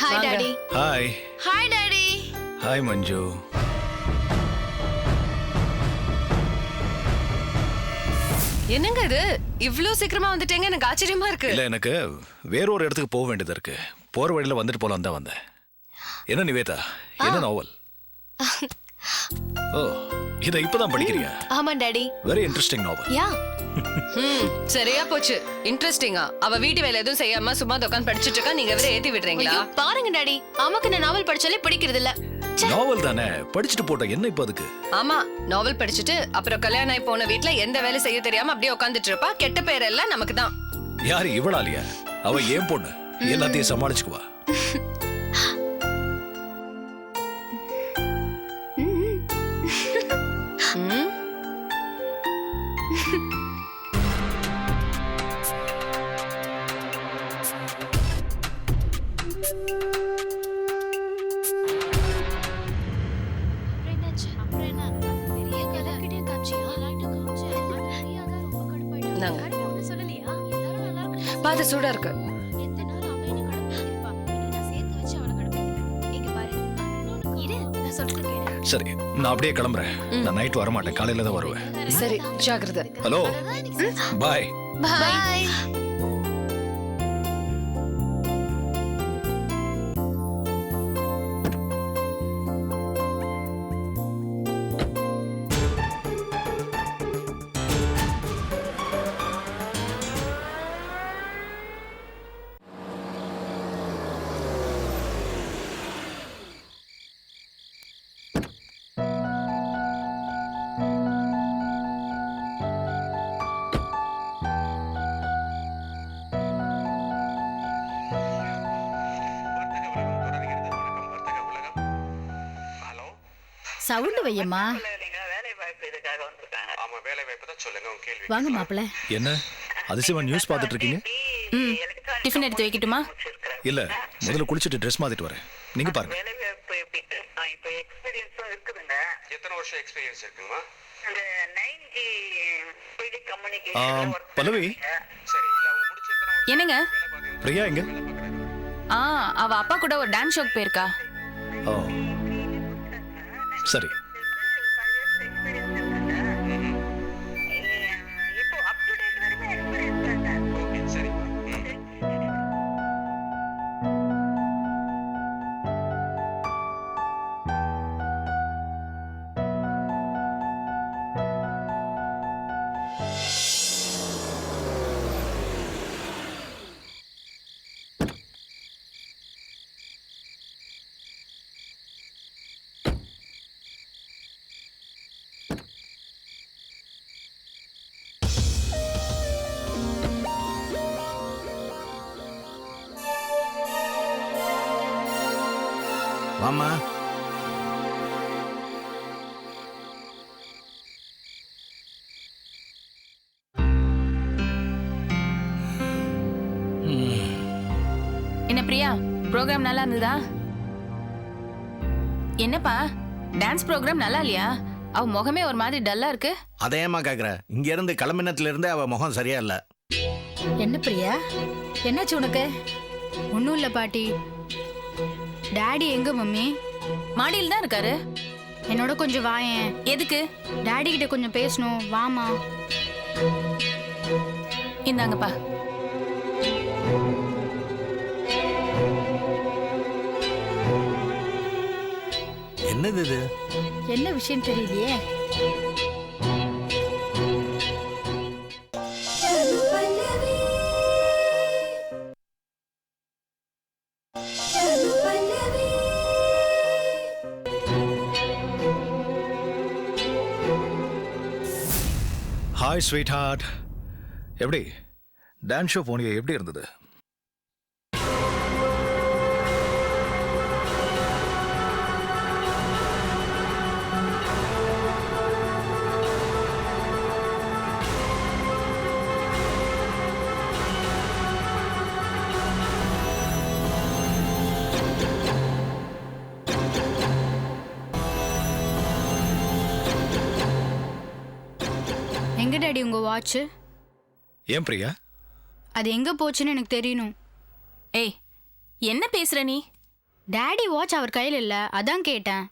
Hi. Daddy hi hi daddy hi Manju என்னங்க இது? இவ்ளோ சீக்கிரமா வந்துட்டீங்க எனக்கு ஆச்சரியமா இருக்கு. இல்ல எனக்கு வேற ஒரு இடத்துக்கு போக வேண்டியது இருக்கு. போற வழியில வந்துட்டு போலாம் தான் வந்தேன். என்ன நிவேதா? என்ன நாவல் ஓ இதை இப்பதான் படிக்கிறியா? ஆமா daddy. Very interesting novel yeah. ம் சரியா போச்சு. இன்ட்ரெஸ்டிங்கா அவ வீட்டு வேலை எதுவும் செய்யாம சும்மா உட்காந்து படிச்சிட்டு இருக்கா நீங்க வேற ஏத்தி விடுறீங்களா? பாருங்க டாடி. அம்மாக்கு நான் நாவல் படிச்சாலே பிடிக்கிறது இல்ல நாவல் தானே? படிச்சுட்டு போட்ட என்ன இப்ப அதுக்கு? ஆமா நாவல் படிச்சுட்டு அப்புறம் கல்யாணம் ஆகி போன வீட்ல எந்த வேலை செய்ய தெரியாம அப்படியே உட்காந்துட்டு இருப்பா. கெட்ட பேர் எல்லாம் நமக்கு தான் யாரு இவளாலியா? அவ ஏன் பொண்ணு? எல்லாத்தையும் சமாளிச்சுக்குவா. இந்தாங்க. பாத்து சூடா இருக்கு சரி நான் அப்படியே கிளம்புறேன் நான் நைட் வர மாட்டேன் காலையில தான் வருவேன் சரி ஜாகிரதை ஹலோ பாய் பாய் உங்க கேள்வி. வாங்க மாப்பிள்ள. என்ன? அதிசயமா நியூஸ் பார்த்துட்டு இருக்கீங்க? டிஃபன் எடுத்து வைக்கட்டுமா? இல்ல முதல்ல குளிச்சுட்டு ட்ரெஸ் மாத்திட்டு வரேன். நீங்க பாருங்க. எத்தனை வருஷம் எக்ஸ்பீரியன்ஸ் கம்யூனிகேஷன் பல்லவி. சரி இல்ல அவங்க முடிச்சு எத்தனை வருஷம்? என்னங்க? பிரியா எங்க? ஆ அவ அப்பா கூட ஒரு டான்ஸ் ஷோக்கு போயிருக்கா. ஓ. சரி. வாமா என்ன பிரியா? ப்ரோக்ராம் நல்லா இருந்ததா? என்னப்பா? டான்ஸ் ப்ரோக்ராம் நல்லா இல்லையா? அவ முகமே ஒரு மாதிரி டல்லா இருக்கு. அதையம்மா கேக்குற? இங்க இருந்து கிளம்பினத்துல இருந்தே அவ முகம் சரியா இல்ல. என்ன பிரியா? என்னாச்சு உனக்கு? ஒன்றும் இல்லை பாட்டி. டாடி எங்க மம்மி? மாடியில் தான் இருக்காரு. என்னோட கொஞ்சம் வாயேன் எதுக்கு? டாடி கிட்ட கொஞ்சம் பேசணும். வாமா இந்தாங்கப்பா. என்னது இது? என்ன விஷயம் தெரியலையே? ஹாய் ஸ்வீட் ஹார்ட் எப்படி? டான்ஸ் ஷோ போனியே எப்படி இருந்தது? உங்க வாட்ச் ஏன் பிரியா? அது எங்க போச்சுன்னு எனக்கு தெரியணும். ஏய் என்ன பேசுற நீ? டாடி வாட்ச் அவர் கையில் இல்லை அதான் கேட்டேன்.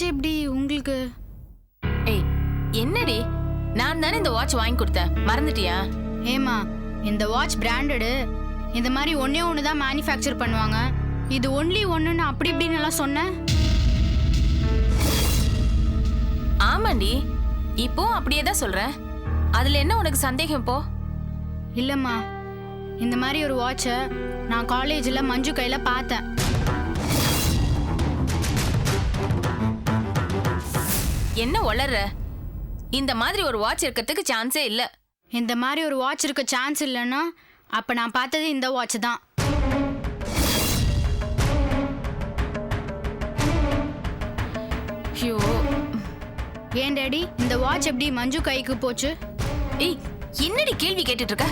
வாட்ச் எப்படி உங்களுக்கு? ஏய் என்னடி? நான் தானே இந்த வாட்ச் வாங்கி கொடுத்தேன். மறந்துட்டியா? ஏமா இந்த வாட்ச் பிராண்டடு இந்த மாதிரி ஒண்ணே ஒன்று தான் மேனுஃபேக்சர் பண்ணுவாங்க. இது ஒன்லி ஒன்றுன்னு அப்படி இப்படின்னு எல்லாம் சொன்னேன் ஆமாண்டி. இப்போ அப்படியே தான் சொல்றேன். அதுல என்ன உனக்கு சந்தேகம் இப்போ? இல்லைம்மா. இந்த மாதிரி ஒரு வாட்சை நான் காலேஜில் மஞ்சு கையில் பார்த்தேன். என்ன வளர்ற? இந்த மாதிரி ஒரு வாட்ச் இருக்கிறதுக்கு சான்ஸே இல்ல. இந்த மாதிரி ஒரு வாட்ச் இருக்க சான்ஸ் இல்லைன்னா அப்போ நான் பார்த்தது இந்த வாட்ச் தான். ஐயோ. ஏன் டேடி இந்த வாட்ச் எப்படி மஞ்சு கைக்கு போச்சு? ஏய் என்னடி கேள்வி கேட்டுட்டு இருக்க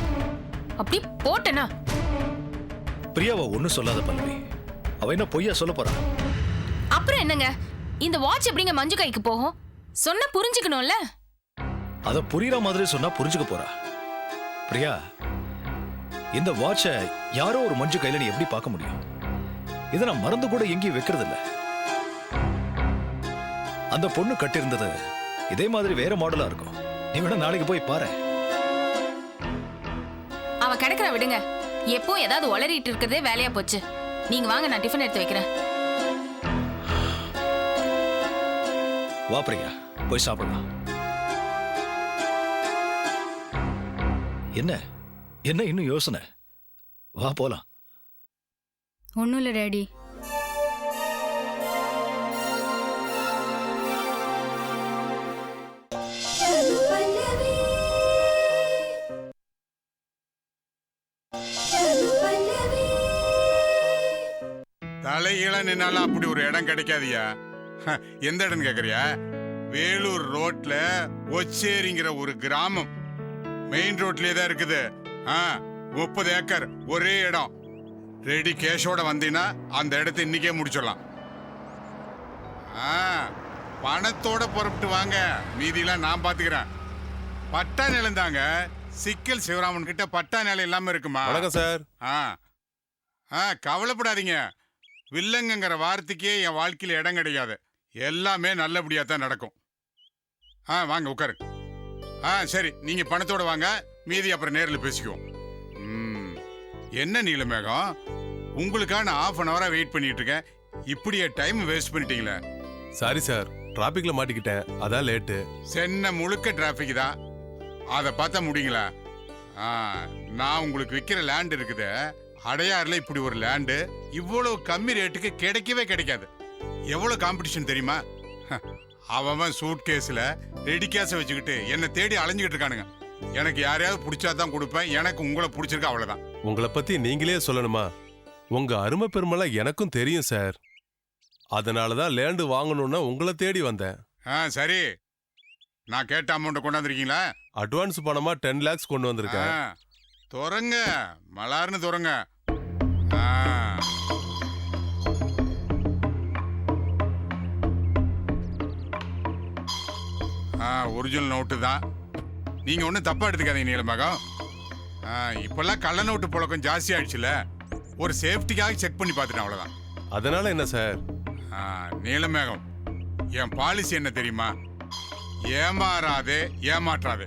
அப்படி போட்டனா? பிரியாவை ஒன்றும் சொல்லாத பல்லவி. அவ என்ன பொய்யா சொல்ல போறா? அப்புறம் என்னங்க? இந்த வாட்ச் எப்படிங்க மஞ்சு கைக்கு போகும்? சொன்னா புரிஞ்சுக்கணும்ல? அத புரியுற மாதிரி சொன்னா புரிஞ்சுக்க போறா. பிரியா இந்த வாட்சை யாரோ ஒரு மஞ்சு கையில நீ எப்படி பார்க்க முடியும்? இதை நான் மறந்து கூட எங்கேயும் வைக்கிறது இல்ல அந்த பொண்ணு கட்டியிருந்தது இதே மாதிரி வேற மாடலா இருக்கும். நீ வேணா நாளைக்கு போய் பாரு. அவ கிடக்குற விடுங்க. எப்போ ஏதாவது உளறிட்டு இருக்கிறதே வேலையா போச்சு. நீங்க வாங்க நான் டிஃபன் எடுத்து வைக்கிறேன். வா பிரியா. போய் சாப்பிடலாம். என்ன? என்ன இன்னும் யோசனை? வா போலாம். ஒன்றும் இல்லை டேடி. தலைகீழ நின்னாலும் அப்படி ஒரு இடம் கிடைக்காதியா? ஹ, எந்த இடம் கேக்குறியா? வேலூர் ரோட்ல ஒச்சேரிங்கிற ஒரு கிராமம். மெயின் ரோட்லயே தான் இருக்குது. முப்பது ஏக்கர் ஒரே இடம். ரெடி கேஷோட வந்தீங்கன்னா அந்த இடத்த இன்னைக்கே முடிச்சிடலாம். ஆ பணத்தோட புறப்பட்டு வாங்க. மீதியெல்லாம் நான் பாத்துக்கிறேன். பட்டா நிலம் தாங்க. சிக்கல் சிவராமன் கிட்ட பட்டா நிலம் இல்லாம இருக்குமா? வணக்கம் சார். ஆ ஆ கவலைப்படாதீங்க. வில்லங்கங்கிற வார்த்தைக்கே என் வாழ்க்கையில் இடம் கிடையாது. எல்லாமே நல்லபடியாக தான் நடக்கும். ஆ வாங்க உட்காரு. ஆ சரி நீங்க பணத்தோட வாங்க. மீதி அப்புறம் நேரில் பேசிக்குவோம். ம், என்ன நீலமேகம் உங்களுக்கான ஆஃப் அன் ஹவரா வெயிட் பண்ணிட்டு இருக்கேன். இப்படியே டைம் வேஸ்ட் பண்ணிட்டீங்களே. சாரி சார் டிராபிக்ல மாட்டிக்கிட்டேன். அதான் லேட்டு சென்னை முழுக்க டிராஃபிக் தான். அதை பார்த்தா முடியுங்களா? ஆ, நான் உங்களுக்கு விற்கிற லேண்ட் இருக்குது. அடையாறுல இப்படி ஒரு லேண்டு இவ்வளவு கம்மி ரேட்டுக்கு கிடைக்கவே கிடைக்காது. எவ்வளவு காம்படிஷன் தெரியுமா? ஹ, அவன் சூட் கேஸ்ல ரெடி கேஸை வச்சுக்கிட்டு என்னை தேடி அலைஞ்சுக்கிட்டு இருக்கானுங்க. எனக்கு யாரையாவது பிடிச்சா தான் கொடுப்பேன். எனக்கு உங்களை பிடிச்சிருக்கா அவ்வளவுதான். உங்களை பத்தி நீங்களே சொல்லணுமா? உங்க அருமை பெருமெல்லாம் எனக்கும் தெரியும் சார். அதனால தான் லேண்டு வாங்கணும்னா உங்களை தேடி வந்தேன். ஆ சரி. நான் கேட்ட அமௌண்ட்டை கொண்டாந்துருக்கீங்களா அட்வான்ஸ் பணமா டென் லேக்ஸ் கொண்டு வந்திருக்கேன். துறங்க. மலார்னு துறங்க. ஆ. ஒரிஜினல் நோட்டு தான். நீங்க ஒன்றும் தப்பா எடுத்துக்காதீங்க நீலமகம். இப்பெல்லாம் கள்ள நோட்டு புழக்கம் ஜாஸ்தி ஆயிடுச்சுல. ஒரு சேஃப்டிக்காக செக் பண்ணி பார்த்துட்டேன் அவ்வளோதான் அதனால என்ன சார் நீலமேகம் என் பாலிசி என்ன தெரியுமா? ஏமாறாதே ஏமாற்றாதே.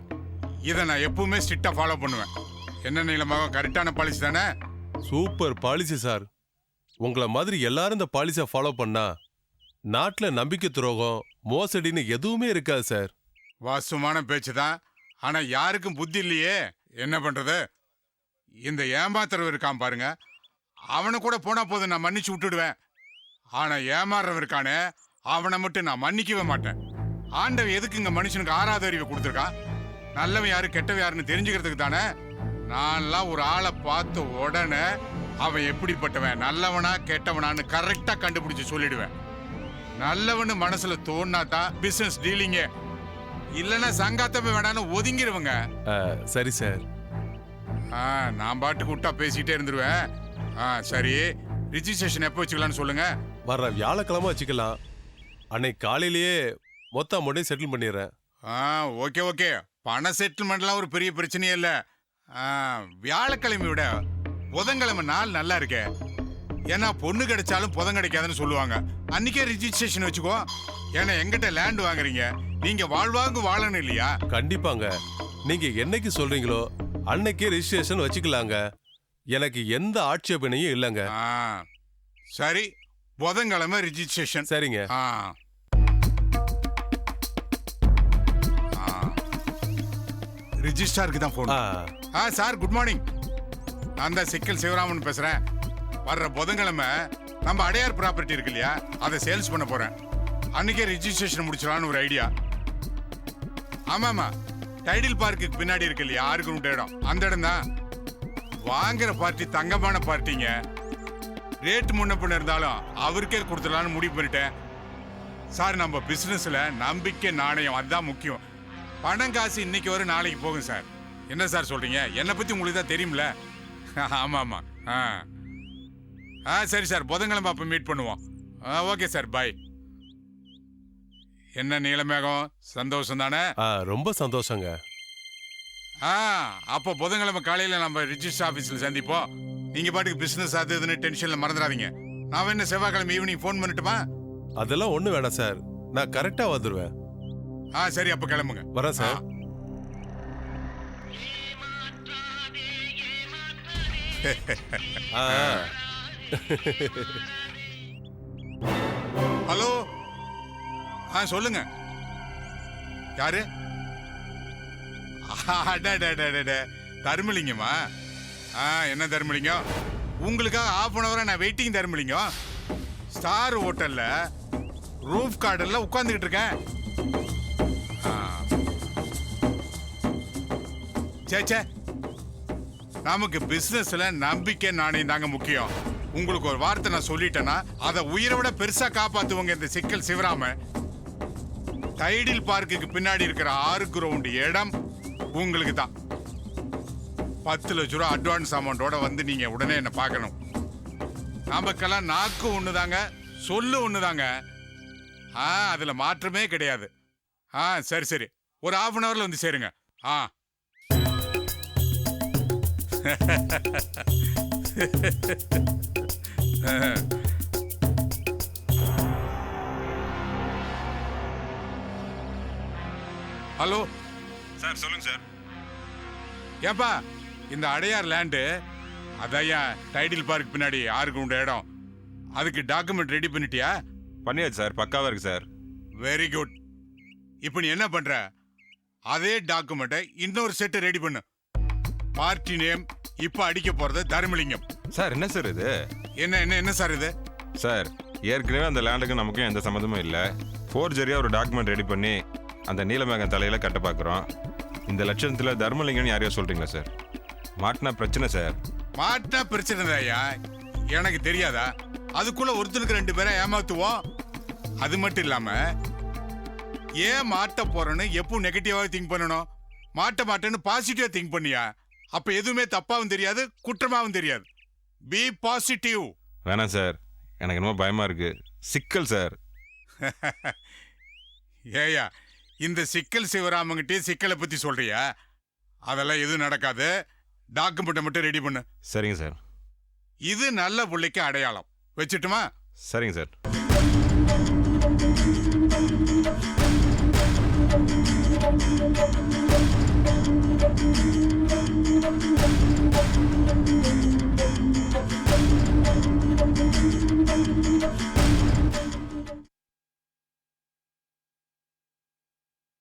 இதை நான் எப்பவுமே ஸ்ட்ரிக்டா ஃபாலோ பண்ணுவேன். என்ன நீலமேகம் கரெக்டான பாலிசி தானே? சூப்பர் பாலிசி சார் உங்களை மாதிரி எல்லாரும் இந்த பாலிசியை ஃபாலோ பண்ணா நாட்டுல நம்பிக்கை துரோகம் மோசடின்னு எதுவுமே இருக்காது சார் வாசுமான பேச்சு தான் ஆனா யாருக்கும் புத்தி இல்லையே. என்ன பண்றது? இந்த ஏமாத்துறவர் இருக்கான் பாருங்க. அவனை கூட போனா போதும் நான் மன்னிச்சு விட்டுடுவேன். ஆனா ஏமாறுறவன் இருக்கானே அவனை மட்டும் நான் மன்னிக்கவே மாட்டேன். ஆண்டவன் எதுக்கு இங்க மனுஷனுக்கு ஆறாவது அறிவை கொடுத்துருக்கான்? நல்லவன் யாரு கெட்டவன் யாருன்னு தெரிஞ்சுக்கிறதுக்கு தானே? நான்லாம் ஒரு ஆளை பார்த்த உடனே அவன் எப்படிப்பட்டவன்? நல்லவனா கெட்டவனான்னு கரெக்டா கண்டுபிடிச்சு சொல்லிடுவேன். நல்லவனு மனசுல தோணாதான் பிசினஸ் டீலிங்கே இல்லைன்னா சங்காத்தப்ப வேணான்னு ஒதுங்கிடுவங்க சரி சார். ஆ நான் பாட்டுக்கு விட்டா பேசிக்கிட்டே இருந்துருவேன். ஆ சரி. ரிஜிஸ்ட்ரேஷன் எப்போ வச்சுக்கலாம்னு சொல்லுங்க. வர்ற வியாழக்கிழமை வச்சுக்கலாம். அன்னைக்கு காலையிலேயே மொத்த அமௌண்ட்டையும் செட்டில் பண்ணிடுறேன். ஆ ஓகே ஓகே. பண செட்டில்மெண்ட்லாம் ஒரு பெரிய பிரச்சனையே இல்லை. ஆ வியாழக்கிழமை விட புதன்கிழமை நாள் நல்லா இருக்கே. ஏன்னா பொண்ணு கிடைச்சாலும் புதன் கிடைக்காதுன்னு சொல்லுவாங்க. அன்னைக்கே ரிஜிஸ்ட்ரேஷன் வச்சுக்கோ. ஏன்னா எங்கிட்ட லேண்ட் வாங்குறீங்க. நீங்க வாழ்வாங்கு வாழணும் இல்லையா? கண்டிப்பாங்க. நீங்க என்னைக்கு சொல்றீங்களோ அன்னைக்கே ரெஜிஸ்ட்ரேஷன் வச்சுக்கலாங்க. எனக்கு எந்த ஆட்சேபனையும் இல்லைங்க. ஆ சரி. புதன்கிழமை ரிஜிஸ்ட்ரேஷன் சரிங்க. ஆ. ரிஜிஸ்ட்ராருக்கு தான் ஃபோன் ஆ, ஆ சார் குட் மார்னிங் நான் தான் சிக்கல் சிவராமன் பேசுறேன். வர்ற புதன்கிழமை நம்ம அடையார் ப்ராப்பர்ட்டி இருக்கு இல்லையா? அதை சேல்ஸ் பண்ண போறேன். அன்னைக்கே ரிஜிஸ்ட்ரேஷன் முடிச்சிடலான்னு ஒரு ஐடியா ஆமாமா. டைடில் பார்க்குக்கு பின்னாடி இருக்கு இல்லையா? ஆறு கிலோமீட்டர் இடம். அந்த இடம் தான். வாங்குற பார்ட்டி தங்கமான பார்ட்டிங்க. ரேட் முன்ன பின்ன இருந்தாலும் அவருக்கே கொடுத்துடலான்னு முடிவு பண்ணிட்டேன். சார் நம்ம பிஸ்னஸில் நம்பிக்கை நாணயம் அதுதான் முக்கியம். பணம் காசு இன்னைக்கு வரும் நாளைக்கு போகும் சார். என்ன சார் சொல்கிறீங்க என்னை பற்றி உங்களுக்கு தான் தெரியும்ல? ஆமாம். ஆமாம் ஆ. ஆ சரி சார். புதன்கிழமை அப்போ மீட் பண்ணுவோம். ஆ ஓகே சார். பாய் என்ன நீலமேகம்? சந்தோஷம் தானே ஆ, ரொம்ப சந்தோஷங்க. ஆ அப்போ புதன்கிழமை காலையில நம்ம ரிஜிஸ்டர் ஆபீஸ்ல சந்திப்போம் நீங்க பாட்டுக்கு பிசினஸ் அது இதுன்னு டென்ஷன்ல மறந்துடாதீங்க. நான் வேணா செவ்வாய்க்கிழமை ஈவினிங் ஃபோன் பண்ணட்டுமா? அதெல்லாம் ஒண்ணு வேணாம் சார். நான் கரெக்டா வந்துருவேன். ஆ சரி அப்ப கிளம்புங்க. வரேன் சார். ஆ, ஆ சொல்லுங்க. யாரு? தருமலிங்கம்மா ஆ என்ன தருமலிங்கம்? உங்களுக்காக ஆஃப் அன் ஹவராக நான் வெயிட்டிங் தருமலிங்கம். ஸ்டார் ஹோட்டலில் ரூஃப் கார்டனில் உட்காந்துக்கிட்டு இருக்கேன். சேச்சே சே சே நமக்கு பிஸ்னஸில் நம்பிக்கை நாணயம் தாங்க முக்கியம். உங்களுக்கு ஒரு வார்த்தை நான் சொல்லிட்டேன்னா அதை உயிரை விட பெருசாக காப்பாற்றுவோங்க இந்த சிக்கல் சிவராமன். டைடில் பார்க்குக்கு பின்னாடி இருக்கிற ஆறு கிரவுண்ட் இடம் உங்களுக்கு தான். பத்து லட்ச ரூபா அட்வான்ஸ் அமௌண்ட்டோட வந்து நீங்க உடனே என்ன பார்க்கணும். நமக்கெல்லாம் நாக்கு ஒண்ணுதாங்க சொல்லு ஒண்ணுதாங்க. ஆ அதில் மாற்றமே கிடையாது. ஆ சரி சரி. ஒரு ஆஃப் அன் ஹவரில் வந்து சேருங்க. ஆ. ஹலோ. சார் சொல்லுங்க சார். ஏப்பா இந்த அடையார் லேண்டு அதையா டைடில் பார்க் பின்னாடி ஆறுக்கு உண்ட இடம். அதுக்கு டாக்குமெண்ட் ரெடி பண்ணிட்டியா? பண்ணியாச்சு சார் பக்காவா இருக்கு சார். வெரி குட் இப்போ நீ என்ன பண்ற? அதே டாக்குமெண்ட்டை இன்னொரு செட்டு ரெடி பண்ணு. பார்ட்டி நேம் இப்போ அடிக்க போறது தர்மலிங்கம். சார் என்ன சார் இது? என்ன என்ன என்ன சார் இது? சார் ஏற்கனவே அந்த லேண்டுக்கும் நமக்கும் எந்த சம்மந்தமும் இல்லை. ஃபோர்ஜரியா ஒரு டாக்குமெண்ட் ரெடி பண்ணி அந்த நீலமேகன் தலையில கட்ட பார்க்குறோம் இந்த லட்சணத்தில் தர்மலிங்கம்னு யாரையோ சொல்றீங்களா சார்? மாட்டினா பிரச்சனை சார். மாட்டா பிரச்சனை தாயா எனக்கு தெரியாதா? அதுக்குள்ள ஒருத்தனுக்கு ரெண்டு பேரை ஏமாத்துவோம்? அது மட்டும் இல்லாம ஏன் மாட்ட போறேன்னு எப்போ நெகட்டிவா திங்க் பண்ணணும்? மாட்ட மாட்டேன்னு பாசிட்டிவா திங்க் பண்ணியா? அப்ப எதுவுமே தப்பாவும் தெரியாது குற்றமாவும் தெரியாது. பி பாசிட்டிவ் வேணாம் சார். எனக்கு என்னமோ பயமா இருக்கு. சிக்கல் சார். ஏயா இந்த சிக்கல் சிவராமங்கிட்டே சிக்கலை பத்தி சொல்றியா? அதெல்லாம் எதுவும் நடக்காது. டாக்குமெண்ட்டை மட்டும் ரெடி பண்ணு. சரிங்க சார். இது நல்ல புள்ளைக்கு அடையாளம். வச்சுட்டுமா? சரிங்க சார்.